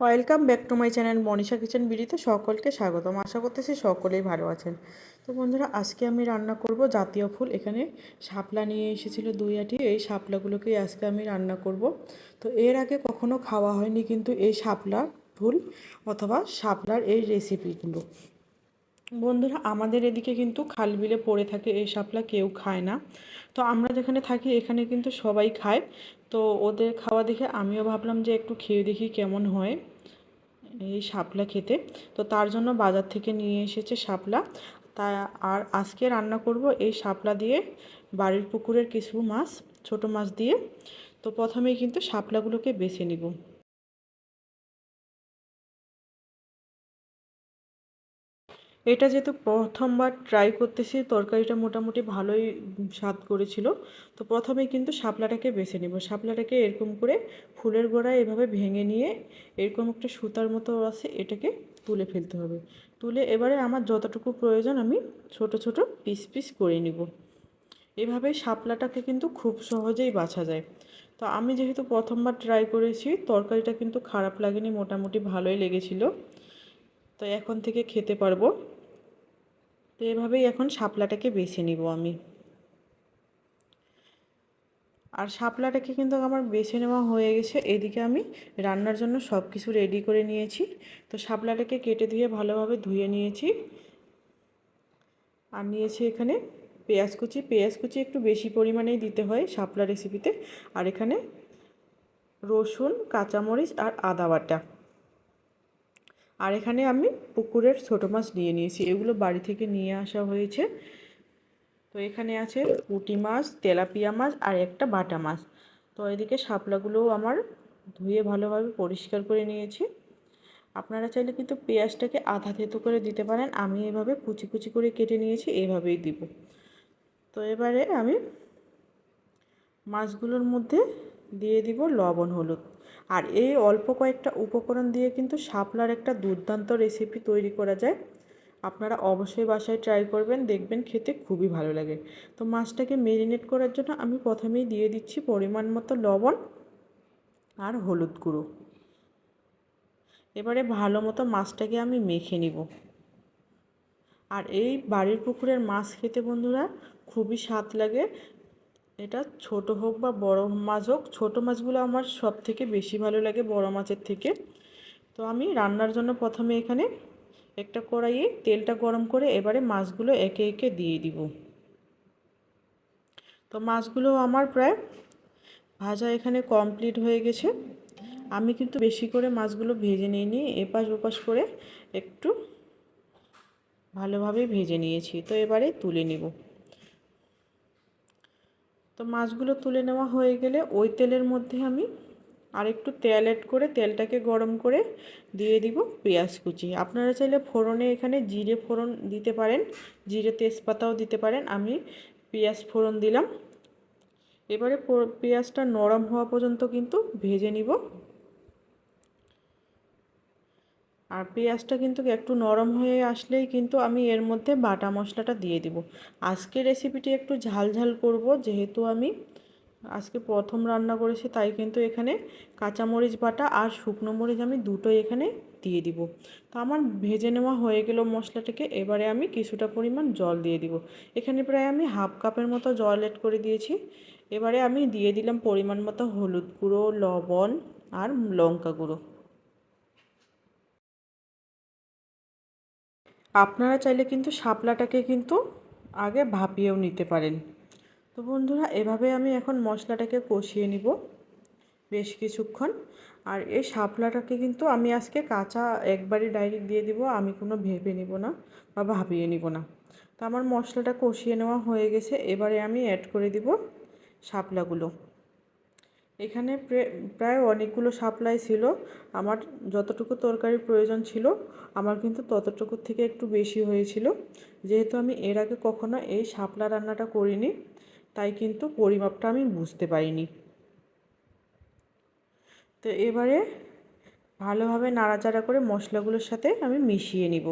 Welcome back to my channel Manisha kitchen বিড়িতে সকলকে স্বাগতম। আশা করতেছি সকলেই ভালো আছেন। তো বন্ধুরা, আজকে আমি রান্না করব জাতীয় ফুল। এখানে শাপলা নিয়ে এসেছিল দুই আটি। এই শাপলাগুলোকেই আজকে আমি রান্না করব। তো এর আগে কখনো খাওয়া হয়নি কিন্তু এই শাপলা ফুল অথবা শাপলার এই রেসিপিগুলো বন্ধুরা, আমাদের এদিকে কিন্তু খাল বিলে পড়ে থাকে এই শাপলা, কেউ খায় না। তো আমরা যেখানে থাকি, এখানে কিন্তু সবাই খায়। তো ওদের খাওয়া দেখে আমিও ভাবলাম যে একটু খেয়ে দেখি কেমন হয় এই শাপলা খেতে। তো তার জন্য বাজার থেকে নিয়ে এসেছে শাপলা। তা আর আজকে রান্না করব এই শাপলা দিয়ে বাড়ির পুকুরের কিছু মাছ, ছোট মাছ দিয়ে। তো প্রথমেই কিন্তু শাপলাগুলোকে বেছে নিব। এটা যেহেতু প্রথমবার ট্রাই করতেছি, তরকারিটা মোটামুটি ভালোই স্বাদ করেছিল। তো প্রথমেই কিন্তু শাপলাটাকে বেছে নেব। শাপলাটাকে এরকম করে ফুলের গোড়ায় এভাবে ভেঙে নিয়ে এরকম একটা সুতার মতো আছে, এটাকে তুলে ফেলতে হবে। তুলে এবারে আমার যতটুকু প্রয়োজন আমি ছোট ছোট পিস পিস করে নিব। এভাবে শাপলাটাকে কিন্তু খুব সহজেই বাছা যায়। তো আমি যেহেতু প্রথমবার ট্রাই করেছি, তরকারিটা কিন্তু খারাপ লাগেনি, মোটামুটি ভালোই লেগেছিল। তো এখন থেকে খেতে পারব। তো এভাবেই এখন শাপলাটাকে বেছে নিব আমি। আর শাপলাটাকে কিন্তু আমার বেছে নেওয়া হয়ে গেছে। এদিকে আমি রান্নার জন্য সব কিছু রেডি করে নিয়েছি। তো শাপলাটাকে কেটে ধুয়ে ভালোভাবে ধুয়ে নিয়েছি। আর নিয়েছি এখানে পেঁয়াজ কুচি। পেঁয়াজ কুচি একটু বেশি পরিমাণেই দিতে হয় শাপলা রেসিপিতে আর এখানে রসুন, কাঁচামরিচ আর আদা বাটা। আর এখানে আমি পুকুরের ছোটো মাছ নিয়ে নিয়েছি। এগুলো বাড়ি থেকে নিয়ে আসা হয়েছে। তো এখানে আছে পুঁটি মাছ, তেলাপিয়া মাছ আর একটা বাটা মাছ। তো এদিকে শাপলাগুলোও আমার ধুয়ে ভালোভাবে পরিষ্কার করে নিয়েছি। আপনারা চাইলে কিন্তু পেঁয়াজটাকে আধা থেতো করে দিতে পারেন। আমি এভাবে কুচি কুচি করে কেটে নিয়েছি, এভাবেই দিব। তো এবারে আমি মাছগুলোর মধ্যে দিয়ে দিব লবণ, হলুদ। আর এই অল্প কয়েকটা উপকরণ দিয়ে কিন্তু শাপলার একটা দুর্দান্ত রেসিপি তৈরি করা যায়। আপনারা অবশ্যই বাসায় ট্রাই করবেন, দেখবেন খেতে খুবই ভালো লাগে। তো মাছটাকে মেরিনেট করার জন্য আমি প্রথমেই দিয়ে দিচ্ছি পরিমাণ মতো লবণ আর হলুদ গুঁড়ো। এবারে ভালো মতো মাছটাকে আমি মেখে নিব। আর এই বাড়ির পুকুরের মাছ খেতে বন্ধুরা খুবই স্বাদ লাগে। এটা ছোট হোক বা বড় মাছ হোক, ছোটো মাছগুলো আমার সব থেকে বেশি ভালো লাগে বড় মাছের থেকে। তো আমি রান্নার জন্য প্রথমে এখানে একটা কড়াইয়ে তেলটা গরম করে এবারে মাছগুলো একে একে দিয়ে দিব। তো মাছগুলো আমার প্রায় ভাজা এখানে কমপ্লিট হয়ে গেছে। আমি কিন্তু বেশি করে মাছগুলো ভেজে নিইনি, এপাশ ওপাশ করে একটু ভালোভাবে ভেজে নিয়েছি। তো এবারে তুলে নিব। তো মাছগুলো তুলে নেওয়া হয়ে গেলে ওই তেলের মধ্যে আমি আর একটু তেল অ্যাড করে তেলটাকে গরম করে দিয়ে দিব পেঁয়াজ কুচি। আপনারা চাইলে ফোড়নে এখানে জিরে ফোড়ন দিতে পারেন, জিরে তেজপাতাও দিতে পারেন। আমি পেঁয়াজ ফোড়ন দিলাম। এবারে পেঁয়াজটা নরম হওয়া পর্যন্ত কিন্তু ভেজে নিব। আর পেঁয়াজটা কিন্তু একটু নরম হয়ে আসলেই কিন্তু আমি এর মধ্যে বাটা মশলাটা দিয়ে দিব। আজকে রেসিপিটি একটু ঝাল ঝাল করব, যেহেতু আমি আজকে প্রথম রান্না করেছি, তাই কিন্তু এখানে কাঁচামরিচ বাটা আর শুকনো মরিচ আমি দুটোই এখানে দিয়ে দিব। তো আমার ভেজে নেওয়া হয়ে গেল মশলাটাকে, এবারে আমি কিছুটা পরিমাণ জল দিয়ে দিব। এখানে প্রায় আমি হাফ কাপের মতো জল এড করে দিয়েছি। এবারে আমি দিয়ে দিলাম পরিমাণ মতো হলুদ গুঁড়ো, লবণ আর লঙ্কা গুঁড়ো। আপনারা চাইলে কিন্তু শাপলাটাকে কিন্তু আগে ভাপিয়েও নিতে পারেন। তো বন্ধুরা, এভাবে আমি এখন মশলাটাকে কষিয়ে নিব বেশ কিছুক্ষণ। আর এই শাপলাটাকে কিন্তু আমি আজকে কাঁচা একবারই ডাইরেক্ট দিয়ে দিব, আমি কোনো ভেবে নিব না বা ভাপিয়ে নিব না। তো আমার মশলাটা কষিয়ে নেওয়া হয়ে গেছে, এবারে আমি অ্যাড করে দিব শাপলাগুলো। এখানে প্রায় অনেকগুলো সাপ্লাই ছিল। আমার যতটুকু তরকারির প্রয়োজন ছিল, আমার কিন্তু ততটুকু থেকে একটু বেশি হয়েছিল। যেহেতু আমি এর আগে কখনো এই শাপলা রান্নাটা করিনি, তাই কিন্তু পরিমাপটা আমি বুঝতে পারিনি। তো এবারে ভালোভাবে নাড়াচাড়া করে মশলাগুলোর সাথে আমি মিশিয়ে নিব।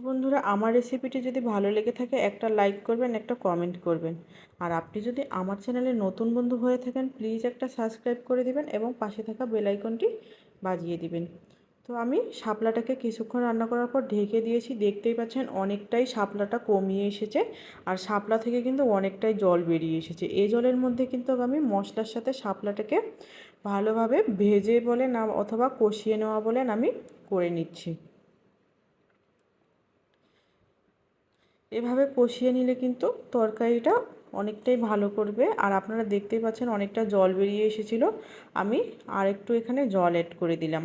তো বন্ধুরা, আমার রেসিপিটি যদি ভালো লেগে থাকে, একটা লাইক করবেন, একটা কমেন্ট করবেন। আর আপনি যদি আমার চ্যানেলে নতুন বন্ধু হয়ে থাকেন প্লিজ একটা সাবস্ক্রাইব করে দিবেন এবং পাশে থাকা বেল আইকনটি বাজিয়ে দিবেন। তো আমি শাপলাটাকে কিছুক্ষণ রান্না করার পর ঢেকে দিয়েছি। দেখতেই পাচ্ছেন অনেকটাই শাপলাটা কমিয়ে এসেছে আর শাপলা থেকে কিন্তু অনেকটাই জল বেরিয়ে এসেছে। এই জলের মধ্যে কিন্তু আমি মশলার সাথে শাপলাটাকে ভালোভাবে ভেজে বলেন, অথবা কষিয়ে নেওয়া বলেন আমি করে নিচ্ছি। এভাবে কষিয়ে নিলে কিন্তু তরকারিটা অনেকটাই ভালো করবে। আর আপনারা দেখতেই পাচ্ছেন অনেকটা জল বেরিয়ে এসেছিল। আমি আর একটু এখানে জল অ্যাড করে দিলাম।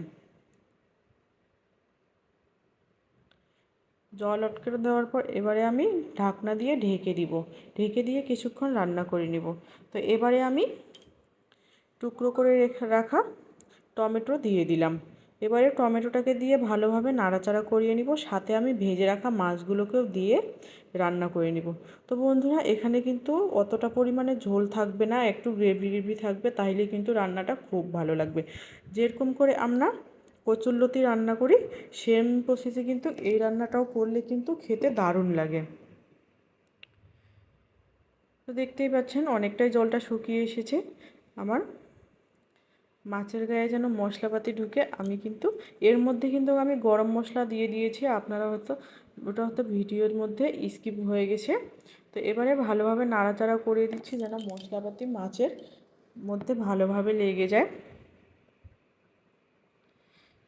জল আটকে দেওয়ার পর এবারে আমি ঢাকনা দিয়ে ঢেকে দিব। ঢেকে দিয়ে কিছুক্ষণ রান্না করে নিব। তো এবারে আমি টুকরো করে রাখা টমেটো দিয়ে দিলাম। এবারে টমেটোটাকে দিয়ে ভালোভাবে নাড়াচাড়া করিয়ে নিব। সাথে আমি ভেজে রাখা মাছগুলোকেও দিয়ে রান্না করে নিব। তো বন্ধুরা, এখানে কিন্তু অতটা পরিমাণে ঝোল থাকবে না, একটু গ্রেভি গ্রেভি থাকবে, তাইলে কিন্তু রান্নাটা খুব ভালো লাগবে। যেরকম করে আমরা কচুরলতি রান্না করি, সেম প্রসেসে কিন্তু এই রান্নাটাও করলে কিন্তু খেতে দারুণ লাগে। তো দেখতেই পাচ্ছেন, অনেকটাই জলটা শুকিয়ে এসেছে আমার। মাছের গায়ে যেন মশলাপাতি ঢুকে, আমি কিন্তু এর মধ্যে কিন্তু আমি গরম মশলা দিয়ে দিয়েছি। আপনারা হয়তো, ওটা হয়তো ভিডিওর মধ্যে স্কিপ হয়ে গেছে। তো এবারে ভালোভাবে নাড়াচাড়া করে দিচ্ছি যেন মশলাপাতি মাছের মধ্যে ভালোভাবে লেগে যায়।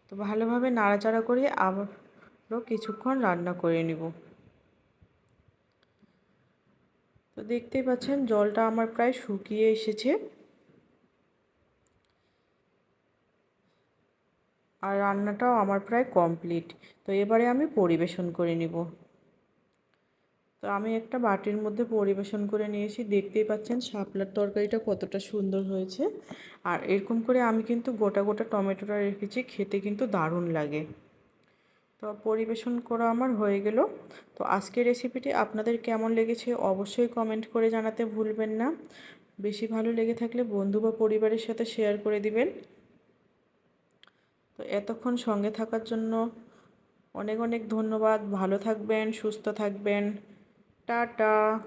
তো ভালোভাবে নাড়াচাড়া করে আবারও কিছুক্ষণ রান্না করে নিব। তো দেখতেই পাচ্ছেন, জলটা আমার প্রায় শুকিয়ে এসেছে। আর রান্নাটাও আমার প্রায় কমপ্লিট। তো এবারে আমি পরিবেশন করে নিব। তো আমি একটা বাটির মধ্যে পরিবেশন করে নিয়েছি। দেখতেই পাচ্ছেন শাপলার তরকারিটা কতটা সুন্দর হয়েছে। আর এরকম করে আমি কিন্তু গোটা গোটা টমেটোটা রেখেছি, খেতে কিন্তু দারুণ লাগে। তো পরিবেশন করা আমার হয়ে গেল। তো আজকের রেসিপিটি আপনাদের কেমন লেগেছে অবশ্যই কমেন্ট করে জানাতে ভুলবেন না। বেশি ভালো লেগে থাকলে বন্ধু বা পরিবারের সাথে শেয়ার করে দিবেন। তো এতক্ষণ সঙ্গে থাকার জন্য অনেক অনেক ধন্যবাদ। ভালো থাকবেন সুস্থ থাকবেন। টাটা।